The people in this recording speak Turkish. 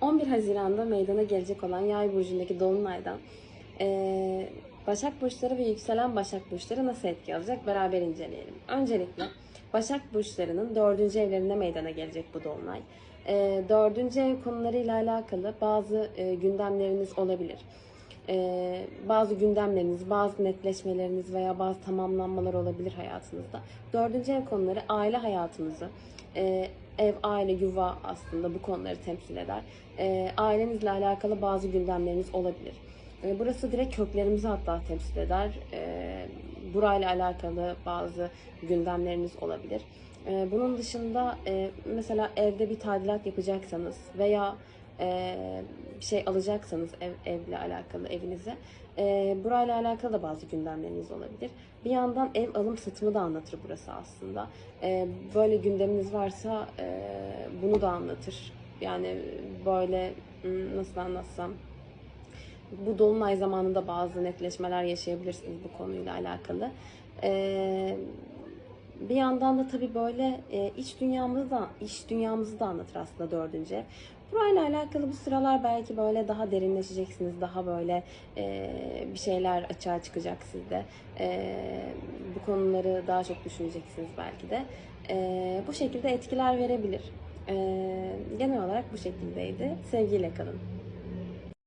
11 Haziran'da meydana gelecek olan Yay burcundaki dolunaydan eee, Başak burçları ve yükselen Başak burçları nasıl etki alacak beraber inceleyelim. Öncelikle Başak burçlarının dördüncü evlerinde meydana gelecek bu dolunay. Eee dördüncü ev konularıyla alakalı bazı e, gündemleriniz olabilir. Eee, bazı gündemleriniz, bazı netleşmeleriniz veya bazı tamamlanmalar olabilir hayatınızda. Dördüncü ev konuları aile hayatınızı, eee, ev, aile, yuva aslında bu konuları temsil eder. Eee, ailenizle alakalı bazı gündemleriniz olabilir. Eee, burası direkt köklerimizi hatta temsil eder. Eee burayla alakalı bazı gündemleriniz olabilir. Eee, bunun dışında eee, mesela evde bir tadilat yapacaksanız veya bir şey alacaksanız ev, evle alakalı evinize eee burayla alakalı da bazı gündemleriniz olabilir. Bir yandan ev alım satımı da anlatır burası aslında. Eee, böyle gündeminiz varsa eee, bunu da anlatır. Yani böyle hmm, nasıl anlatsam bu dolunay zamanında bazı netleşmeler yaşayabilirsiniz bu konuyla alakalı. Eee, bir yandan da tabii böyle e, iç dünyamızı da iç dünyamızı da anlatır aslında dördüncü ev. Burayla alakalı bu sıralar belki böyle daha derinleşeceksiniz. Daha böyle e, bir şeyler açığa çıkacak sizde. E, bu konuları daha çok düşüneceksiniz belki de. E, bu şekilde etkiler verebilir. E, genel olarak bu şekildeydi. Sevgiyle kalın.